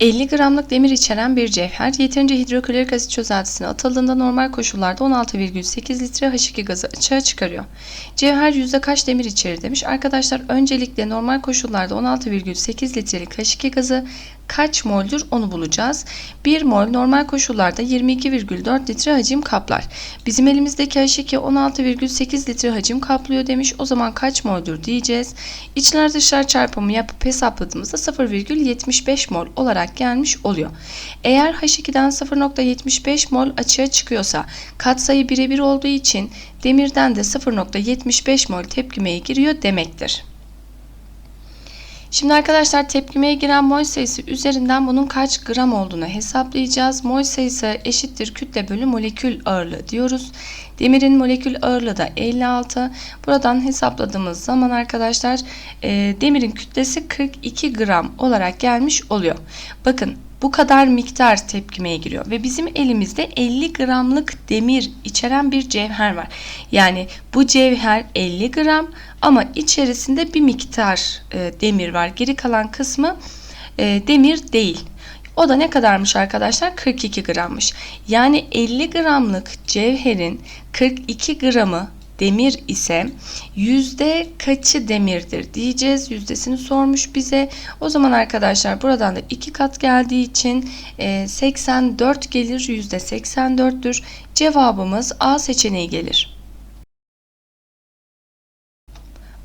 50 gramlık demir içeren bir cevher yeterince hidroklorik asit çözeltisine atıldığında normal koşullarda 16,8 litre H2 gazı açığa çıkarıyor. Cevher yüzde kaç demir içerir demiş. Arkadaşlar öncelikle normal koşullarda 16,8 litrelik H2 gazı kaç moldür onu bulacağız. 1 mol normal koşullarda 22,4 litre hacim kaplar. Bizim elimizdeki H2 16,8 litre hacim kaplıyor demiş. O zaman kaç moldür diyeceğiz. İçler dışlar çarpımı yapıp hesapladığımızda 0,75 mol olarak gelmiş oluyor. Eğer H2'den 0,75 mol açığa çıkıyorsa katsayı birebir olduğu için demirden de 0,75 mol tepkimeye giriyor demektir. Şimdi arkadaşlar tepkimeye giren mol sayısı üzerinden bunun kaç gram olduğunu hesaplayacağız. Mol sayısı eşittir kütle bölü molekül ağırlığı diyoruz. Demirin molekül ağırlığı da 56. Buradan hesapladığımız zaman arkadaşlar e, demirin kütlesi 42 gram olarak gelmiş oluyor. Bakın bu kadar miktar tepkimeye giriyor ve bizim elimizde 50 gramlık demir içeren bir cevher var. Yani bu cevher 50 gram ama içerisinde bir miktar e, demir var. Geri kalan kısmı e, demir değil. O da ne kadarmış arkadaşlar? 42 grammış. Yani 50 gramlık cevherin 42 gramı demir ise yüzde kaçı demirdir diyeceğiz. Yüzdesini sormuş bize. O zaman arkadaşlar buradan da iki kat geldiği için 84 gelir. Yüzde 84'tür. Cevabımız A seçeneği gelir.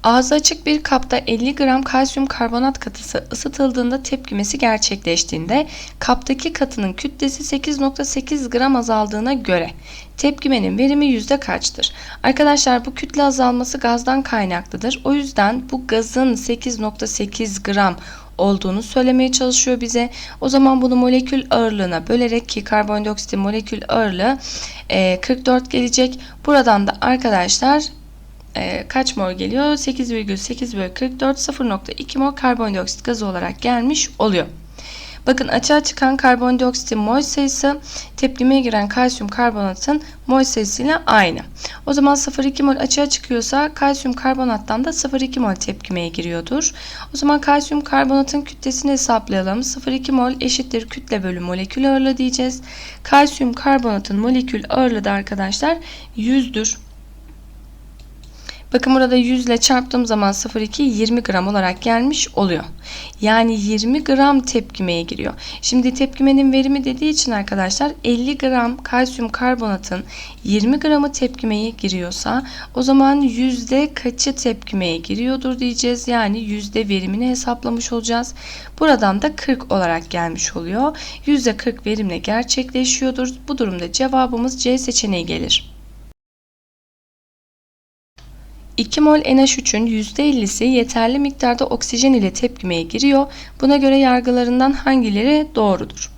Ağzı açık bir kapta 50 gram kalsiyum karbonat katısı ısıtıldığında tepkimesi gerçekleştiğinde kaptaki katının kütlesi 8.8 gram azaldığına göre tepkimenin verimi yüzde kaçtır? Arkadaşlar bu kütle azalması gazdan kaynaklıdır. O yüzden bu gazın 8.8 gram olduğunu söylemeye çalışıyor bize. O zaman bunu molekül ağırlığına bölerek ki karbondioksitin molekül ağırlığı 44 gelecek. Buradan da arkadaşlar e, kaç mol geliyor? 8,8 bölü 44 0.2 mol karbondioksit gazı olarak gelmiş oluyor. Bakın açığa çıkan karbondioksitin mol sayısı tepkimeye giren kalsiyum karbonatın mol sayısıyla aynı. O zaman 0,2 mol açığa çıkıyorsa kalsiyum karbonattan da 0,2 mol tepkimeye giriyordur. O zaman kalsiyum karbonatın kütlesini hesaplayalım. 0,2 mol eşittir kütle bölü molekül ağırlığı diyeceğiz. Kalsiyum karbonatın molekül ağırlığı da arkadaşlar 100'dür. Bakın burada 100 ile çarptığım zaman 0,2 20 gram olarak gelmiş oluyor. Yani 20 gram tepkimeye giriyor. Şimdi tepkimenin verimi dediği için arkadaşlar 50 gram kalsiyum karbonatın 20 gramı tepkimeye giriyorsa o zaman yüzde kaçı tepkimeye giriyordur diyeceğiz. Yani yüzde verimini hesaplamış olacağız. Buradan da 40 olarak gelmiş oluyor. Yüzde 40 verimle gerçekleşiyordur. Bu durumda cevabımız C seçeneği gelir. 2 mol NH3'ün %50'si yeterli miktarda oksijen ile tepkimeye giriyor. Buna göre yargılarından hangileri doğrudur?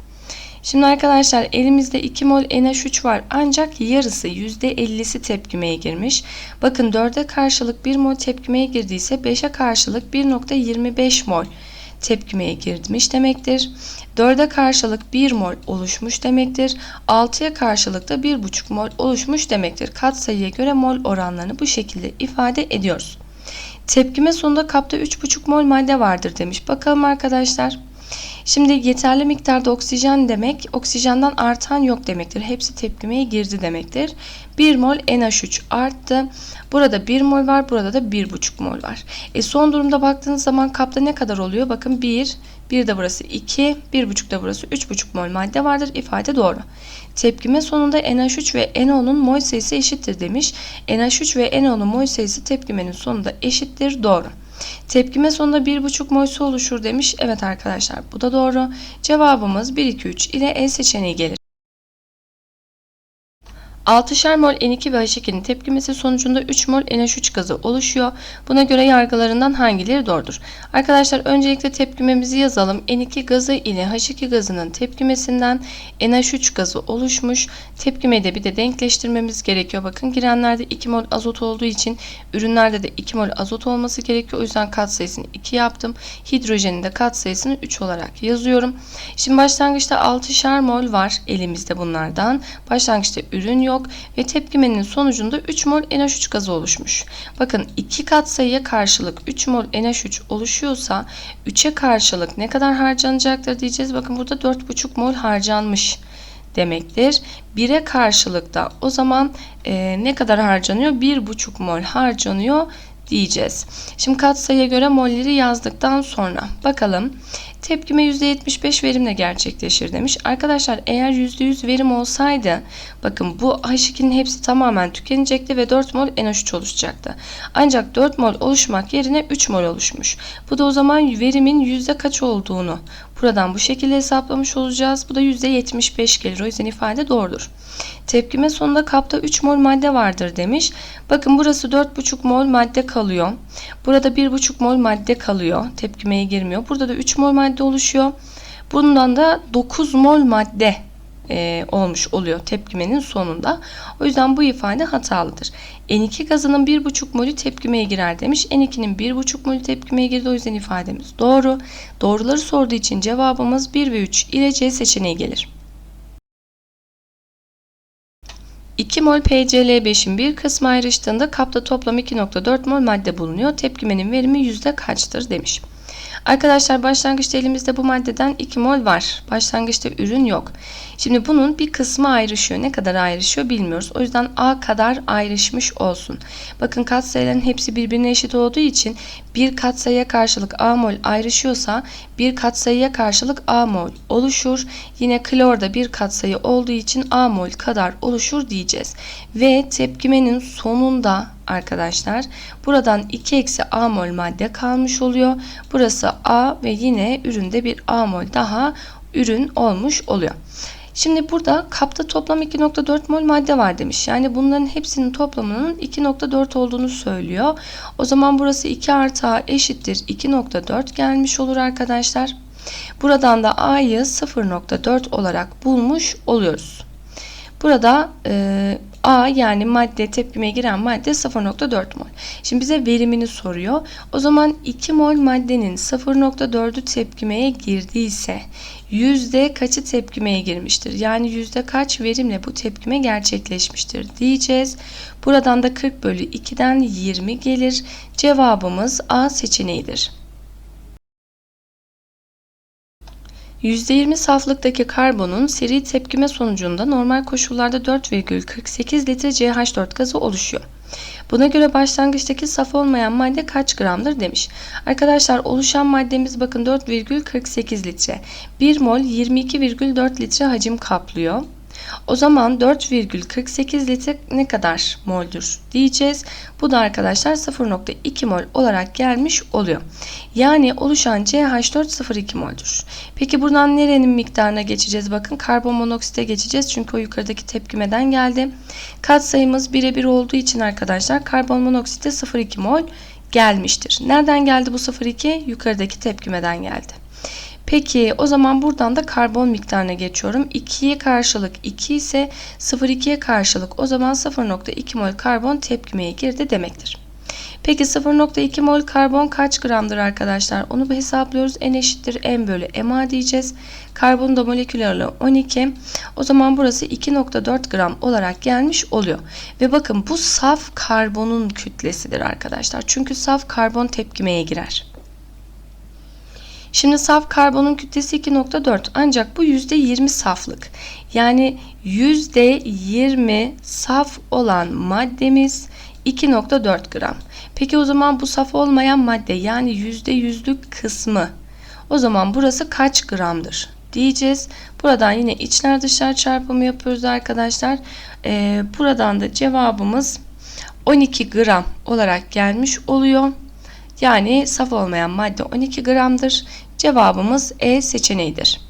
Şimdi arkadaşlar elimizde 2 mol NH3 var ancak yarısı %50'si tepkimeye girmiş. Bakın 4'e karşılık 1 mol tepkimeye girdiyse 5'e karşılık 1.25 mol tepkimeye girmiş demektir. 4'e karşılık 1 mol oluşmuş demektir. 6'ya karşılık da 1,5 mol oluşmuş demektir. Katsayıya göre mol oranlarını bu şekilde ifade ediyoruz. Tepkime sonunda kapta 3,5 mol madde vardır demiş. Bakalım arkadaşlar. Şimdi yeterli miktarda oksijen demek oksijenden artan yok demektir. Hepsi tepkimeye girdi demektir. 1 mol NH3 arttı. Burada 1 mol var. Burada da 1,5 mol var. E son durumda baktığınız zaman kapta ne kadar oluyor? Bakın 1, 1 de burası 2, 1,5 da burası 3,5 mol madde vardır. İfade doğru. Tepkime sonunda NH3 ve NO'nun mol sayısı eşittir demiş. NH3 ve NO'nun mol sayısı tepkimenin sonunda eşittir. Doğru. Tepkime sonunda 1,5 mol su oluşur demiş. Evet arkadaşlar bu da doğru. Cevabımız 1, 2, 3 ile E seçeneği gelir. 6'şer mol N2 ve H2'nin tepkimesi sonucunda 3 mol NH3 gazı oluşuyor. Buna göre yargılarından hangileri doğrudur? Arkadaşlar öncelikle tepkimemizi yazalım. N2 gazı ile H2 gazının tepkimesinden NH3 gazı oluşmuş. Tepkimeyi de bir de denkleştirmemiz gerekiyor. Bakın girenlerde 2 mol azot olduğu için ürünlerde de 2 mol azot olması gerekiyor. O yüzden katsayısını 2 yaptım. Hidrojenin de katsayısını 3 olarak yazıyorum. Şimdi başlangıçta 6'şer mol var elimizde bunlardan. Başlangıçta ürün yok yok ve tepkimenin sonucunda 3 mol NH3 gazı oluşmuş. Bakın iki katsayıya karşılık 3 mol NH3 oluşuyorsa 3'e karşılık ne kadar harcanacaktır diyeceğiz. Bakın burada 4,5 mol harcanmış demektir. 1'e karşılık da o zaman e, ne kadar harcanıyor? 1,5 mol harcanıyor diyeceğiz. Şimdi katsayıya göre molleri yazdıktan sonra bakalım. Tepkime %75 verimle gerçekleşir demiş. Arkadaşlar eğer %100 verim olsaydı bakın bu H2'nin hepsi tamamen tükenecekti ve 4 mol NH3 oluşacaktı. Ancak 4 mol oluşmak yerine 3 mol oluşmuş. Bu da o zaman verimin yüzde kaç olduğunu buradan bu şekilde hesaplamış olacağız. Bu da %75 gelir. O yüzden ifade doğrudur. Tepkime sonunda kapta 3 mol madde vardır demiş. Bakın burası 4,5 mol madde kalıyor. Burada 1,5 mol madde kalıyor. Tepkimeye girmiyor. Burada da 3 mol madde oluşuyor. Bundan da 9 mol madde e, olmuş oluyor tepkimenin sonunda. O yüzden bu ifade hatalıdır. N2 gazının 1,5 molü tepkimeye girer demiş. N2'nin 1,5 molü tepkimeye girdi. O yüzden ifademiz doğru. Doğruları sorduğu için cevabımız 1 ve 3 ile C seçeneği gelir. 2 mol PCl5'in bir kısmı ayrıştığında kapta toplam 2.4 mol madde bulunuyor. Tepkimenin verimi yüzde kaçtır demiş. Arkadaşlar başlangıçta elimizde bu maddeden 2 mol var. Başlangıçta ürün yok. Şimdi bunun bir kısmı ayrışıyor. Ne kadar ayrışıyor bilmiyoruz. O yüzden A kadar ayrışmış olsun. Bakın katsayıların hepsi birbirine eşit olduğu için bir katsayıya karşılık A mol ayrışıyorsa bir katsayıya karşılık A mol oluşur. Yine klorda bir katsayı olduğu için A mol kadar oluşur diyeceğiz. Ve tepkimenin sonunda arkadaşlar buradan 2 eksi A mol madde kalmış oluyor. Burası A ve yine üründe bir A mol daha ürün olmuş oluyor. Şimdi burada kapta toplam 2.4 mol madde var demiş. Yani bunların hepsinin toplamının 2.4 olduğunu söylüyor. O zaman burası 2 artı A eşittir 2.4 gelmiş olur arkadaşlar. Buradan da A'yı 0.4 olarak bulmuş oluyoruz. Burada e, A yani madde tepkime giren madde 0.4 mol. Şimdi bize verimini soruyor. O zaman 2 mol maddenin 0.4'ü tepkimeye girdiyse yüzde kaçı tepkimeye girmiştir? Yani yüzde kaç verimle bu tepkime gerçekleşmiştir diyeceğiz. Buradan da 40 bölü 2'den 20 gelir. Cevabımız A seçeneğidir. %20 saflıktaki karbonun seri tepkime sonucunda normal koşullarda 4,48 litre CH4 gazı oluşuyor. Buna göre başlangıçtaki saf olmayan madde kaç gramdır demiş. Arkadaşlar oluşan maddemiz bakın 4,48 litre. 1 mol 22,4 litre hacim kaplıyor. O zaman 4,48 litre ne kadar moldür diyeceğiz. Bu da arkadaşlar 0.2 mol olarak gelmiş oluyor. Yani oluşan CH4 0,2 moldür. Peki buradan nerenin miktarına geçeceğiz? Bakın karbon monoksite geçeceğiz. Çünkü o yukarıdaki tepkimeden geldi. Kat sayımız birebir olduğu için arkadaşlar karbon monoksite 0,2 mol gelmiştir. Nereden geldi bu 0,2? Yukarıdaki tepkimeden geldi. Peki o zaman buradan da karbon miktarına geçiyorum. 2'ye karşılık 2 ise 0,2'ye karşılık o zaman 0,2 mol karbon tepkimeye girdi demektir. Peki 0,2 mol karbon kaç gramdır arkadaşlar? Onu bir hesaplıyoruz. N eşittir M bölü MA diyeceğiz. Karbon da molekül ağırlığı 12. O zaman burası 2,4 gram olarak gelmiş oluyor. Ve bakın bu saf karbonun kütlesidir arkadaşlar. Çünkü saf karbon tepkimeye girer. Şimdi saf karbonun kütlesi 2.4 ancak bu %20 saflık. Yani %20 saf olan maddemiz 2.4 gram. Peki o zaman bu saf olmayan madde yani %100'lük kısmı o zaman burası kaç gramdır diyeceğiz. Buradan yine içler dışlar çarpımı yapıyoruz arkadaşlar. Ee, buradan da cevabımız 12 gram olarak gelmiş oluyor. Yani saf olmayan madde 12 gramdır. Cevabımız E seçeneğidir.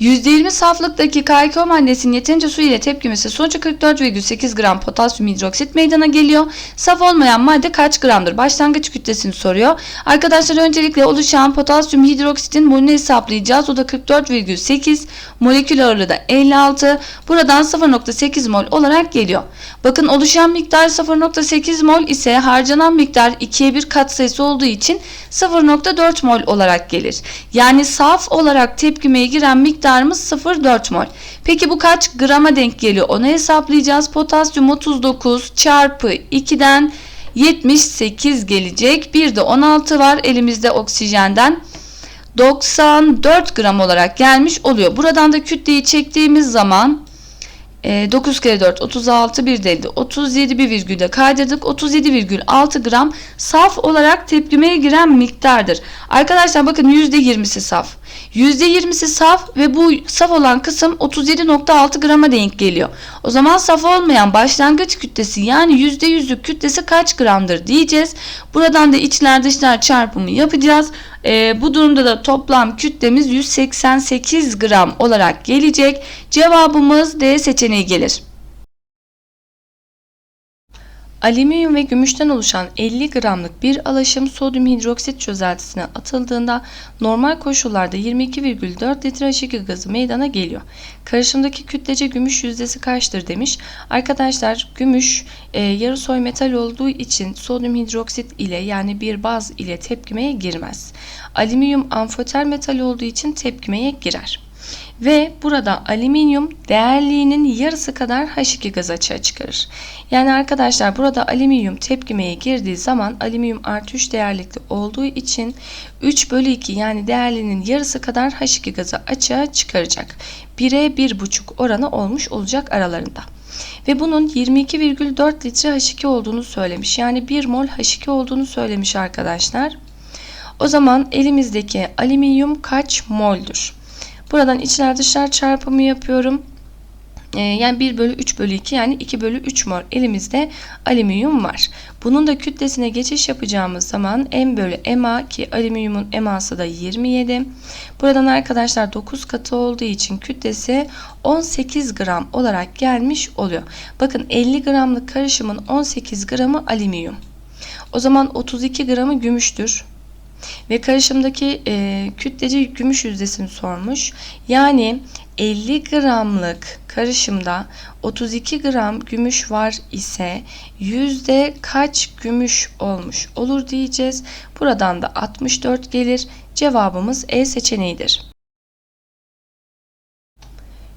%20 saflıktaki K2O maddesinin yeterince su ile tepkimesi sonucu 44,8 gram potasyum hidroksit meydana geliyor. Saf olmayan madde kaç gramdır? Başlangıç kütlesini soruyor. Arkadaşlar öncelikle oluşan potasyum hidroksitin molünü hesaplayacağız. O da 44,8 molekül ağırlığı da 56. Buradan 0,8 mol olarak geliyor. Bakın oluşan miktar 0,8 mol ise harcanan miktar 2'ye 1 katsayısı olduğu için 0,4 mol olarak gelir. Yani saf olarak tepkimeye giren miktar miktarımız 0,4 mol. Peki bu kaç grama denk geliyor? Onu hesaplayacağız. Potasyum 39 çarpı 2'den 78 gelecek. Bir de 16 var elimizde oksijenden. 94 gram olarak gelmiş oluyor. Buradan da kütleyi çektiğimiz zaman e, 9 kere 4 36 bir deldi. 37 bir virgülde kaydırdık. 37,6 gram saf olarak tepkimeye giren miktardır. Arkadaşlar bakın %20'si saf. %20'si saf ve bu saf olan kısım 37.6 grama denk geliyor. O zaman saf olmayan başlangıç kütlesi yani %100'lük kütlesi kaç gramdır diyeceğiz. Buradan da içler dışlar çarpımı yapacağız. Ee, bu durumda da toplam kütlemiz 188 gram olarak gelecek. Cevabımız D seçeneği gelir. Alüminyum ve gümüşten oluşan 50 gramlık bir alaşım sodyum hidroksit çözeltisine atıldığında normal koşullarda 22,4 litre H2 gazı meydana geliyor. Karışımdaki kütlece gümüş yüzdesi kaçtır demiş. Arkadaşlar gümüş e, yarı soy metal olduğu için sodyum hidroksit ile yani bir baz ile tepkimeye girmez. Alüminyum amfoter metal olduğu için tepkimeye girer. Ve burada alüminyum değerliğinin yarısı kadar H2 gaz açığa çıkarır. Yani arkadaşlar burada alüminyum tepkimeye girdiği zaman alüminyum artı 3 değerlikli olduğu için 3 bölü 2 yani değerlinin yarısı kadar H2 gazı açığa çıkaracak. 1'e 1,5 oranı olmuş olacak aralarında. Ve bunun 22,4 litre H2 olduğunu söylemiş. Yani 1 mol H2 olduğunu söylemiş arkadaşlar. O zaman elimizdeki alüminyum kaç moldür? Buradan içler dışlar çarpımı yapıyorum. Ee, yani 1 bölü 3 bölü 2 yani 2 bölü 3 mol elimizde alüminyum var. Bunun da kütlesine geçiş yapacağımız zaman M bölü MA ki alüminyumun MA'sı da 27. Buradan arkadaşlar 9 katı olduğu için kütlesi 18 gram olarak gelmiş oluyor. Bakın 50 gramlık karışımın 18 gramı alüminyum. O zaman 32 gramı gümüştür. Ve karışımdaki e, kütlece gümüş yüzdesini sormuş. Yani 50 gramlık karışımda 32 gram gümüş var ise yüzde kaç gümüş olmuş olur diyeceğiz. Buradan da 64 gelir. Cevabımız E seçeneğidir.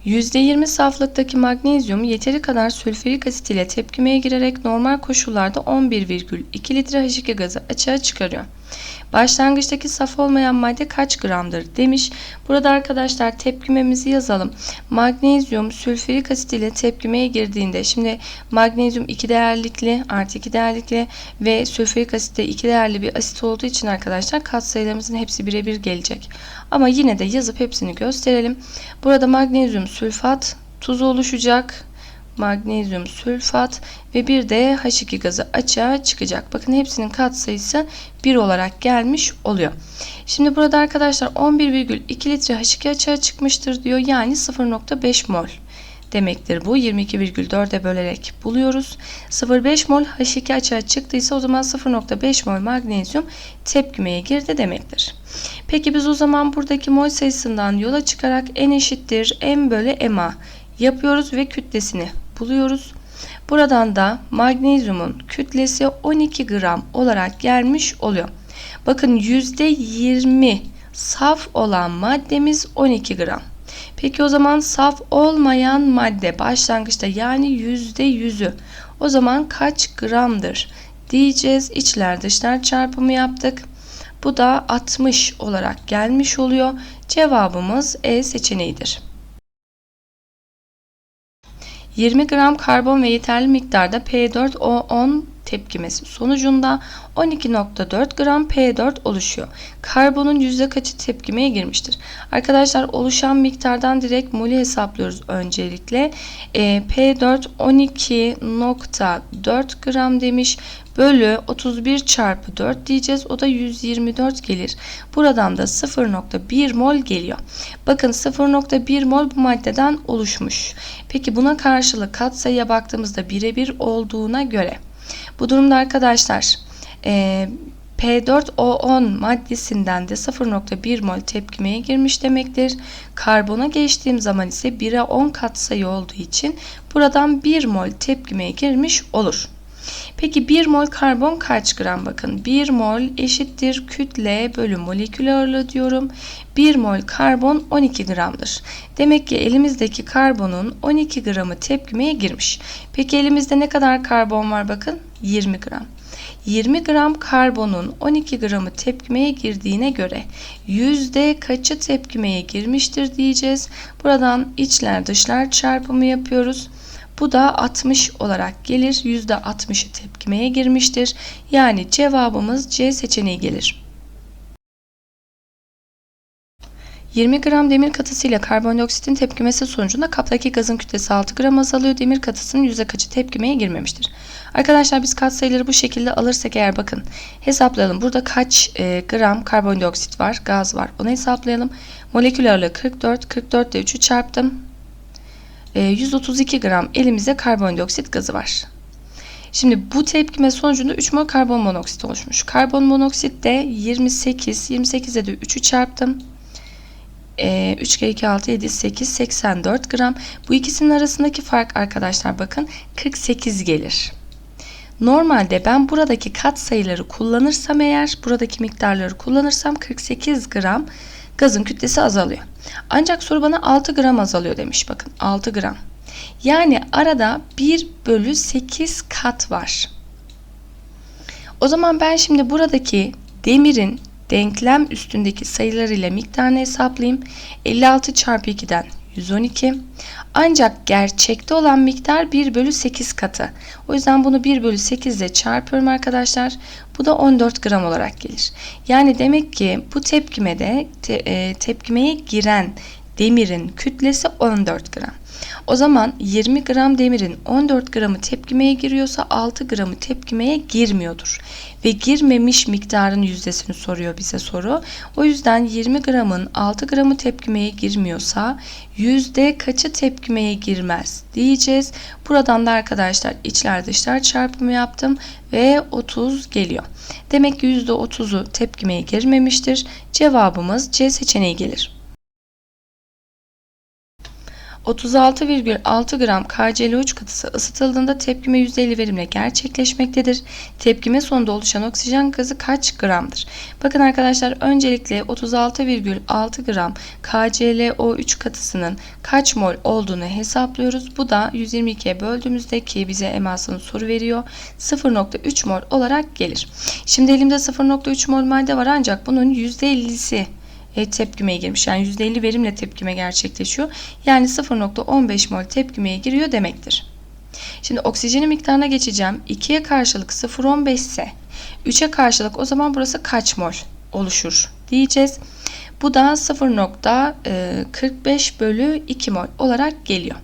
%20 saflıktaki magnezyum yeteri kadar sülfürik asit ile tepkimeye girerek normal koşullarda 11,2 litre H2 gazı açığa çıkarıyor. Başlangıçtaki saf olmayan madde kaç gramdır demiş. Burada arkadaşlar tepkimemizi yazalım. Magnezyum sülfürik asit ile tepkimeye girdiğinde şimdi magnezyum 2 değerlikli artı 2 değerlikli ve sülfürik asit de 2 değerli bir asit olduğu için arkadaşlar katsayılarımızın hepsi birebir gelecek. Ama yine de yazıp hepsini gösterelim. Burada magnezyum sülfat tuzu oluşacak magnezyum sülfat ve bir de H2 gazı açığa çıkacak. Bakın hepsinin katsayısı 1 olarak gelmiş oluyor. Şimdi burada arkadaşlar 11,2 litre H2 açığa çıkmıştır diyor. Yani 0,5 mol demektir bu. 22,4'e bölerek buluyoruz. 0,5 mol H2 açığa çıktıysa o zaman 0,5 mol magnezyum tepkimeye girdi demektir. Peki biz o zaman buradaki mol sayısından yola çıkarak N eşittir M bölü MA yapıyoruz ve kütlesini buluyoruz. Buradan da magnezyumun kütlesi 12 gram olarak gelmiş oluyor. Bakın %20 saf olan maddemiz 12 gram. Peki o zaman saf olmayan madde başlangıçta yani %100'ü o zaman kaç gramdır diyeceğiz. İçler dışlar çarpımı yaptık. Bu da 60 olarak gelmiş oluyor. Cevabımız E seçeneğidir. 20 gram karbon ve yeterli miktarda P4O10 tepkimesi sonucunda 12.4 gram P4 oluşuyor. Karbonun yüzde kaçı tepkimeye girmiştir? Arkadaşlar oluşan miktardan direkt molü hesaplıyoruz öncelikle. E, P4 12.4 gram demiş. Bölü 31 çarpı 4 diyeceğiz. O da 124 gelir. Buradan da 0.1 mol geliyor. Bakın 0.1 mol bu maddeden oluşmuş. Peki buna karşılık katsayıya baktığımızda birebir olduğuna göre bu durumda arkadaşlar e, P4O10 maddesinden de 0.1 mol tepkimeye girmiş demektir. Karbona geçtiğim zaman ise 1'e 10 katsayı olduğu için buradan 1 mol tepkimeye girmiş olur. Peki 1 mol karbon kaç gram? Bakın 1 mol eşittir kütle bölü molekül ağırlığı diyorum. 1 mol karbon 12 gramdır. Demek ki elimizdeki karbonun 12 gramı tepkimeye girmiş. Peki elimizde ne kadar karbon var bakın? 20 gram. 20 gram karbonun 12 gramı tepkimeye girdiğine göre yüzde kaçı tepkimeye girmiştir diyeceğiz. Buradan içler dışlar çarpımı yapıyoruz. Bu da 60 olarak gelir. Yüzde 60'ı tepkimeye girmiştir. Yani cevabımız C seçeneği gelir. 20 gram demir katısıyla karbondioksitin tepkimesi sonucunda kaptaki gazın kütlesi 6 gram azalıyor. Demir katısının yüzde kaçı tepkimeye girmemiştir. Arkadaşlar biz katsayıları bu şekilde alırsak eğer bakın hesaplayalım. Burada kaç e, gram karbondioksit var, gaz var. Onu hesaplayalım. Molekül ağırlığı 44. 44 ile 3'ü çarptım. E, 132 gram elimizde karbondioksit gazı var. Şimdi bu tepkime sonucunda 3 mol karbon monoksit oluşmuş. Karbon monoksit de 28. 28'e de 3'ü çarptım. E, 3 kere 2 6 7 8 84 gram. Bu ikisinin arasındaki fark arkadaşlar bakın 48 gelir. Normalde ben buradaki kat sayıları kullanırsam eğer buradaki miktarları kullanırsam 48 gram gazın kütlesi azalıyor. Ancak soru bana 6 gram azalıyor demiş bakın 6 gram. Yani arada 1 bölü 8 kat var. O zaman ben şimdi buradaki demirin denklem üstündeki sayılarıyla miktarını hesaplayayım. 56 çarpı 2'den 112. Ancak gerçekte olan miktar 1 bölü 8 katı. O yüzden bunu 1 bölü 8 ile çarpıyorum arkadaşlar. Bu da 14 gram olarak gelir. Yani demek ki bu tepkimede te, e, tepkimeye giren demirin kütlesi 14 gram. O zaman 20 gram demirin 14 gramı tepkimeye giriyorsa 6 gramı tepkimeye girmiyordur. Ve girmemiş miktarın yüzdesini soruyor bize soru. O yüzden 20 gramın 6 gramı tepkimeye girmiyorsa yüzde kaçı tepkimeye girmez diyeceğiz. Buradan da arkadaşlar içler dışlar çarpımı yaptım ve 30 geliyor. Demek ki yüzde 30'u tepkimeye girmemiştir. Cevabımız C seçeneği gelir. 36,6 gram KCl3 katısı ısıtıldığında tepkime %50 verimle gerçekleşmektedir. Tepkime sonunda oluşan oksijen gazı kaç gramdır? Bakın arkadaşlar öncelikle 36,6 gram KClO3 katısının kaç mol olduğunu hesaplıyoruz. Bu da 122'ye böldüğümüzde ki bize emasını soru veriyor. 0.3 mol olarak gelir. Şimdi elimde 0.3 mol madde var ancak bunun %50'si e, tepkimeye girmiş. Yani %50 verimle tepkime gerçekleşiyor. Yani 0.15 mol tepkimeye giriyor demektir. Şimdi oksijenin miktarına geçeceğim. 2'ye karşılık 0.15 ise 3'e karşılık o zaman burası kaç mol oluşur diyeceğiz. Bu da 0.45 bölü 2 mol olarak geliyor.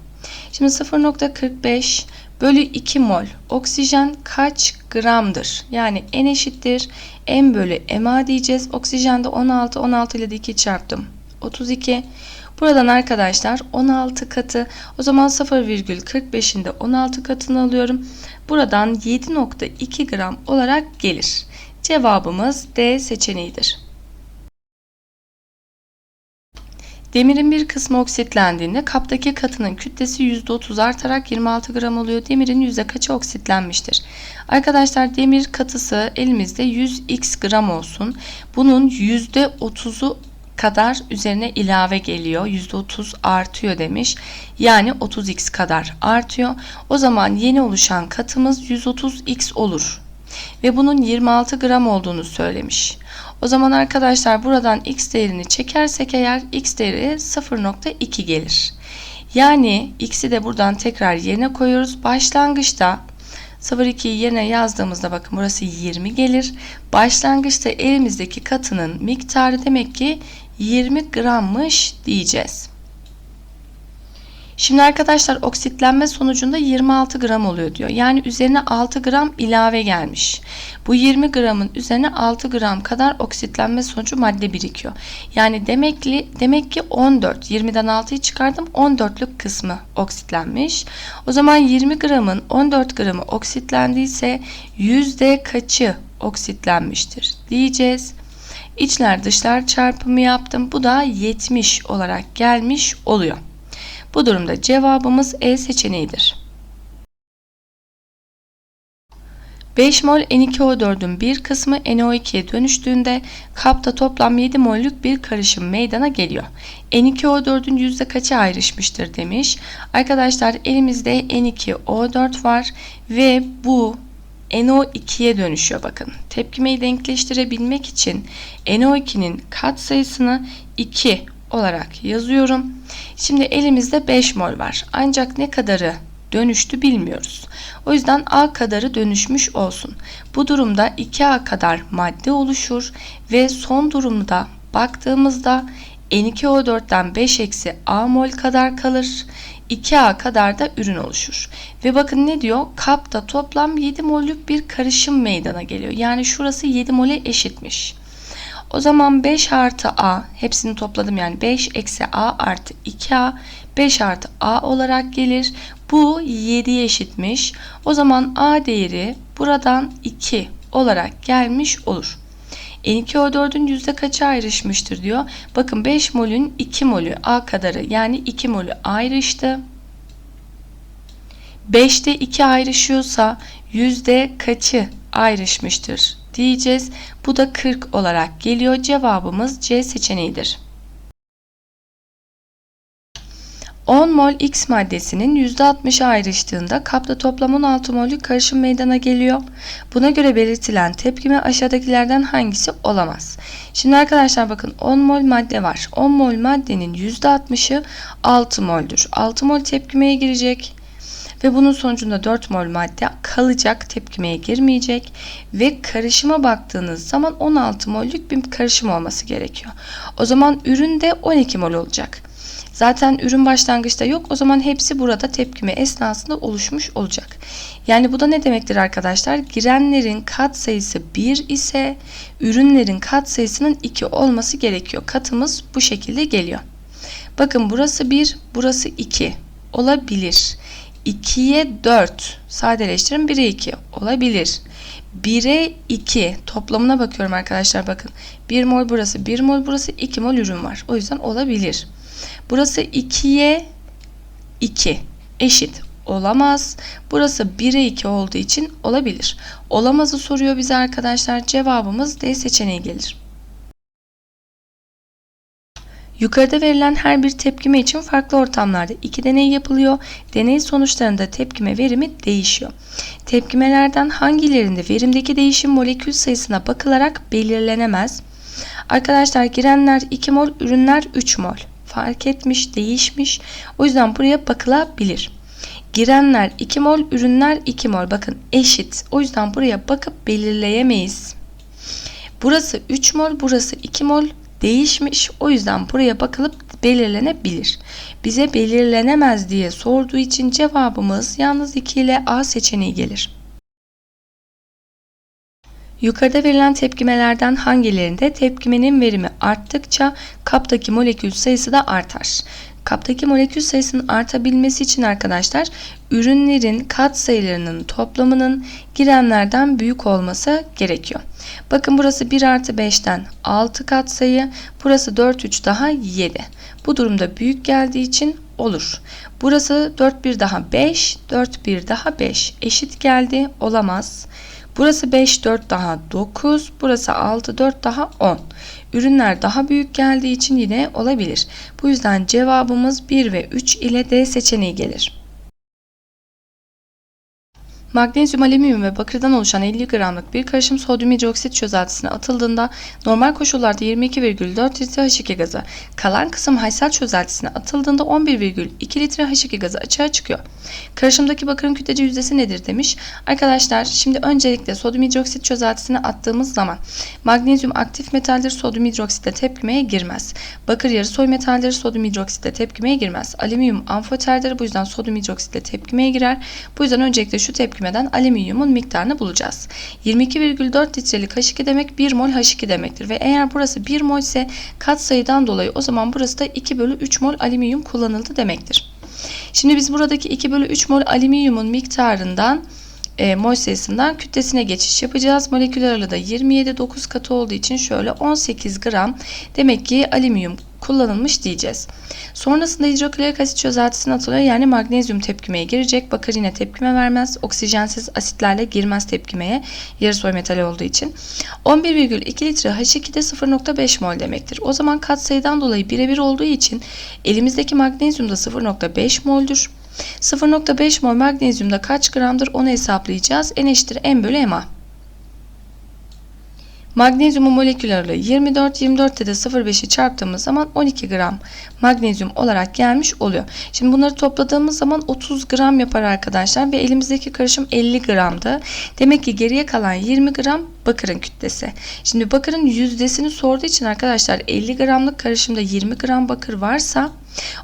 Şimdi 0.45 bölü 2 mol oksijen kaç gramdır? Yani N eşittir M bölü MA diyeceğiz. Oksijende 16, 16 ile de 2 çarptım. 32. Buradan arkadaşlar 16 katı. O zaman 0,45'in de 16 katını alıyorum. Buradan 7.2 gram olarak gelir. Cevabımız D seçeneğidir. Demirin bir kısmı oksitlendiğinde kaptaki katının kütlesi %30 artarak 26 gram oluyor. Demirin yüzde kaçı oksitlenmiştir? Arkadaşlar demir katısı elimizde 100x gram olsun. Bunun %30'u kadar üzerine ilave geliyor. %30 artıyor demiş. Yani 30x kadar artıyor. O zaman yeni oluşan katımız 130x olur. Ve bunun 26 gram olduğunu söylemiş. O zaman arkadaşlar buradan x değerini çekersek eğer x değeri 0.2 gelir. Yani x'i de buradan tekrar yerine koyuyoruz. Başlangıçta 0,2'yi yerine yazdığımızda bakın burası 20 gelir. Başlangıçta elimizdeki katının miktarı demek ki 20 grammış diyeceğiz. Şimdi arkadaşlar oksitlenme sonucunda 26 gram oluyor diyor. Yani üzerine 6 gram ilave gelmiş. Bu 20 gramın üzerine 6 gram kadar oksitlenme sonucu madde birikiyor. Yani demek ki, demek ki 14. 20'den 6'yı çıkardım. 14'lük kısmı oksitlenmiş. O zaman 20 gramın 14 gramı oksitlendiyse yüzde kaçı oksitlenmiştir diyeceğiz. İçler dışlar çarpımı yaptım. Bu da 70 olarak gelmiş oluyor. Bu durumda cevabımız E seçeneğidir. 5 mol N2O4'ün bir kısmı NO2'ye dönüştüğünde kapta toplam 7 mollük bir karışım meydana geliyor. N2O4'ün yüzde kaçı ayrışmıştır demiş. Arkadaşlar elimizde N2O4 var ve bu NO2'ye dönüşüyor bakın. Tepkimeyi denkleştirebilmek için NO2'nin katsayısını 2 olarak yazıyorum. Şimdi elimizde 5 mol var. Ancak ne kadarı dönüştü bilmiyoruz. O yüzden A kadarı dönüşmüş olsun. Bu durumda 2A kadar madde oluşur ve son durumda baktığımızda N2O4'ten 5 eksi A mol kadar kalır. 2A kadar da ürün oluşur. Ve bakın ne diyor? Kapta toplam 7 mollük bir karışım meydana geliyor. Yani şurası 7 mole eşitmiş. O zaman 5 artı A hepsini topladım yani 5 eksi A artı 2A 5 artı A olarak gelir. Bu 7'ye eşitmiş. O zaman A değeri buradan 2 olarak gelmiş olur. N2O4'ün yüzde kaçı ayrışmıştır diyor. Bakın 5 molün 2 molü A kadarı yani 2 molü ayrıştı. 5'te 2 ayrışıyorsa yüzde kaçı ayrışmıştır diyeceğiz. Bu da 40 olarak geliyor. Cevabımız C seçeneğidir. 10 mol X maddesinin %60'ı ayrıştığında kapta toplam 16 mollük karışım meydana geliyor. Buna göre belirtilen tepkime aşağıdakilerden hangisi olamaz? Şimdi arkadaşlar bakın 10 mol madde var. 10 mol maddenin %60'ı 6 moldür. 6 mol tepkimeye girecek ve bunun sonucunda 4 mol madde kalacak, tepkimeye girmeyecek ve karışıma baktığınız zaman 16 mollük bir karışım olması gerekiyor. O zaman üründe 12 mol olacak. Zaten ürün başlangıçta yok. O zaman hepsi burada tepkime esnasında oluşmuş olacak. Yani bu da ne demektir arkadaşlar? Girenlerin kat sayısı 1 ise ürünlerin kat sayısının 2 olması gerekiyor. Katımız bu şekilde geliyor. Bakın burası 1, burası 2 olabilir. 2'ye 4 sadeleştirin 1'e 2 olabilir. 1'e 2 toplamına bakıyorum arkadaşlar bakın. 1 mol burası 1 mol burası 2 mol ürün var. O yüzden olabilir. Burası 2'ye 2 eşit olamaz. Burası 1'e 2 olduğu için olabilir. Olamazı soruyor bize arkadaşlar. Cevabımız D seçeneği gelir. Yukarıda verilen her bir tepkime için farklı ortamlarda iki deney yapılıyor. Deney sonuçlarında tepkime verimi değişiyor. Tepkimelerden hangilerinde verimdeki değişim molekül sayısına bakılarak belirlenemez? Arkadaşlar girenler 2 mol, ürünler 3 mol. Fark etmiş, değişmiş. O yüzden buraya bakılabilir. Girenler 2 mol, ürünler 2 mol. Bakın eşit. O yüzden buraya bakıp belirleyemeyiz. Burası 3 mol, burası 2 mol değişmiş. O yüzden buraya bakılıp belirlenebilir. Bize belirlenemez diye sorduğu için cevabımız yalnız 2 ile A seçeneği gelir. Yukarıda verilen tepkimelerden hangilerinde tepkimenin verimi arttıkça kaptaki molekül sayısı da artar. Kaptaki molekül sayısının artabilmesi için arkadaşlar ürünlerin kat sayılarının toplamının girenlerden büyük olması gerekiyor. Bakın burası 1 artı 5'ten 6 kat sayı. Burası 4 3 daha 7. Bu durumda büyük geldiği için olur. Burası 4 1 daha 5. 4 1 daha 5. Eşit geldi. Olamaz. Burası 5 4 daha 9. Burası 6 4 daha 10. Ürünler daha büyük geldiği için yine olabilir. Bu yüzden cevabımız 1 ve 3 ile D seçeneği gelir. Magnezyum, alüminyum ve bakırdan oluşan 50 gramlık bir karışım sodyum hidroksit çözeltisine atıldığında normal koşullarda 22,4 litre H2 gazı, kalan kısım haysel çözeltisine atıldığında 11,2 litre H2 gazı açığa çıkıyor. Karışımdaki bakırın kütlece yüzdesi nedir demiş. Arkadaşlar şimdi öncelikle sodyum hidroksit çözeltisine attığımız zaman magnezyum aktif metaldir sodyum hidroksitle tepkimeye girmez. Bakır yarı soy metaldir sodyum hidroksitle tepkimeye girmez. Alüminyum amfoterdir bu yüzden sodyum hidroksitle tepkimeye girer. Bu yüzden öncelikle şu tepkimeden alüminyumun miktarını bulacağız. 22,4 litrelik H2 demek 1 mol H2 demektir ve eğer burası 1 mol ise kat sayıdan dolayı o zaman burası da 2 bölü 3 mol alüminyum kullanıldı demektir. Şimdi biz buradaki 2 bölü 3 mol alüminyumun miktarından e, mol sayısından kütlesine geçiş yapacağız. Molekül aralığı da 27 9 katı olduğu için şöyle 18 gram demek ki alüminyum kullanılmış diyeceğiz. Sonrasında hidroklorik asit çözeltisine atılıyor yani magnezyum tepkimeye girecek. Bakır yine tepkime vermez. Oksijensiz asitlerle girmez tepkimeye yarı soy metali olduğu için. 11,2 litre H2'de 0,5 mol demektir. O zaman katsayıdan dolayı birebir olduğu için elimizdeki magnezyum da 0,5 moldür. 0,5 mol magnezyumda kaç gramdır onu hesaplayacağız. N eşittir M bölü MA. Magnezyumun molekül ağırlığı 24, 24'te de 0,5'i çarptığımız zaman 12 gram magnezyum olarak gelmiş oluyor. Şimdi bunları topladığımız zaman 30 gram yapar arkadaşlar ve elimizdeki karışım 50 gramdı. Demek ki geriye kalan 20 gram bakırın kütlesi. Şimdi bakırın yüzdesini sorduğu için arkadaşlar 50 gramlık karışımda 20 gram bakır varsa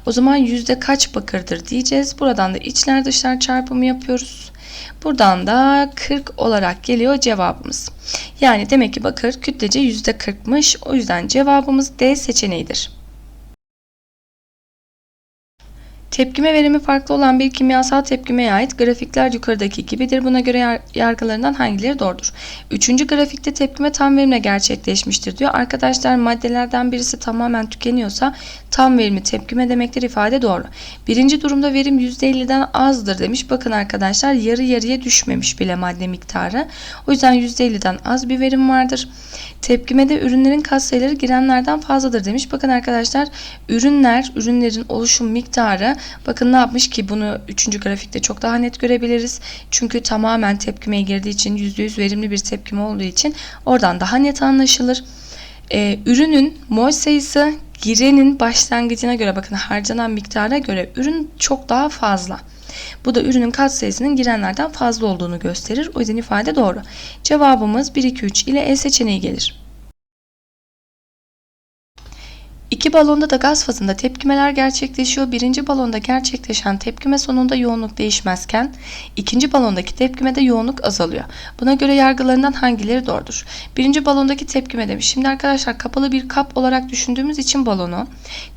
o zaman yüzde kaç bakırdır diyeceğiz. Buradan da içler dışlar çarpımı yapıyoruz. Buradan da 40 olarak geliyor cevabımız. Yani demek ki bakır kütlece %40'mış. O yüzden cevabımız D seçeneğidir. Tepkime verimi farklı olan bir kimyasal tepkimeye ait grafikler yukarıdaki gibidir. Buna göre yar- yargılarından hangileri doğrudur? Üçüncü grafikte tepkime tam verimle gerçekleşmiştir diyor. Arkadaşlar maddelerden birisi tamamen tükeniyorsa tam verimi tepkime demektir ifade doğru. Birinci durumda verim %50'den azdır demiş. Bakın arkadaşlar yarı yarıya düşmemiş bile madde miktarı. O yüzden %50'den az bir verim vardır. Tepkimede ürünlerin katsayıları girenlerden fazladır demiş. Bakın arkadaşlar ürünler, ürünlerin oluşum miktarı bakın ne yapmış ki bunu 3. grafikte çok daha net görebiliriz. Çünkü tamamen tepkimeye girdiği için %100 verimli bir tepkime olduğu için oradan daha net anlaşılır. Ee, ürünün mol sayısı girenin başlangıcına göre bakın harcanan miktara göre ürün çok daha fazla. Bu da ürünün katsayısının girenlerden fazla olduğunu gösterir. O yüzden ifade doğru. Cevabımız 1, 2, 3 ile E seçeneği gelir. İki balonda da gaz fazında tepkimeler gerçekleşiyor. Birinci balonda gerçekleşen tepkime sonunda yoğunluk değişmezken ikinci balondaki tepkimede yoğunluk azalıyor. Buna göre yargılarından hangileri doğrudur? Birinci balondaki tepkime demiş. Şimdi arkadaşlar kapalı bir kap olarak düşündüğümüz için balonu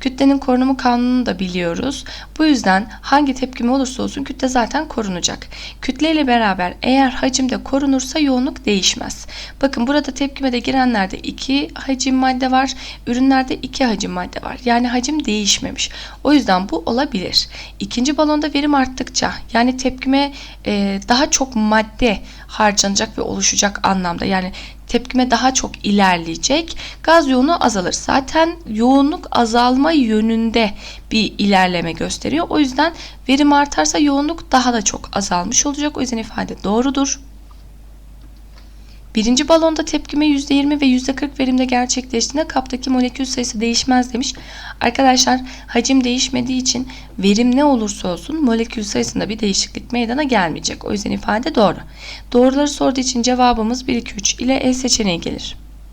kütlenin korunumu kanununu da biliyoruz. Bu yüzden hangi tepkime olursa olsun kütle zaten korunacak. Kütle ile beraber eğer hacimde korunursa yoğunluk değişmez. Bakın burada tepkimede girenlerde 2 hacim madde var. Ürünlerde 2 hacim madde var. Yani hacim değişmemiş. O yüzden bu olabilir. İkinci balonda verim arttıkça yani tepkime e, daha çok madde harcanacak ve oluşacak anlamda. Yani tepkime daha çok ilerleyecek. Gaz yoğunluğu azalır. Zaten yoğunluk azalma yönünde bir ilerleme gösteriyor. O yüzden verim artarsa yoğunluk daha da çok azalmış olacak. O yüzden ifade doğrudur. Birinci balonda tepkime %20 ve %40 verimde gerçekleştiğinde kaptaki molekül sayısı değişmez demiş. Arkadaşlar hacim değişmediği için verim ne olursa olsun molekül sayısında bir değişiklik meydana gelmeyecek. O yüzden ifade doğru. Doğruları sorduğu için cevabımız 1, 2, 3 ile E seçeneği gelir.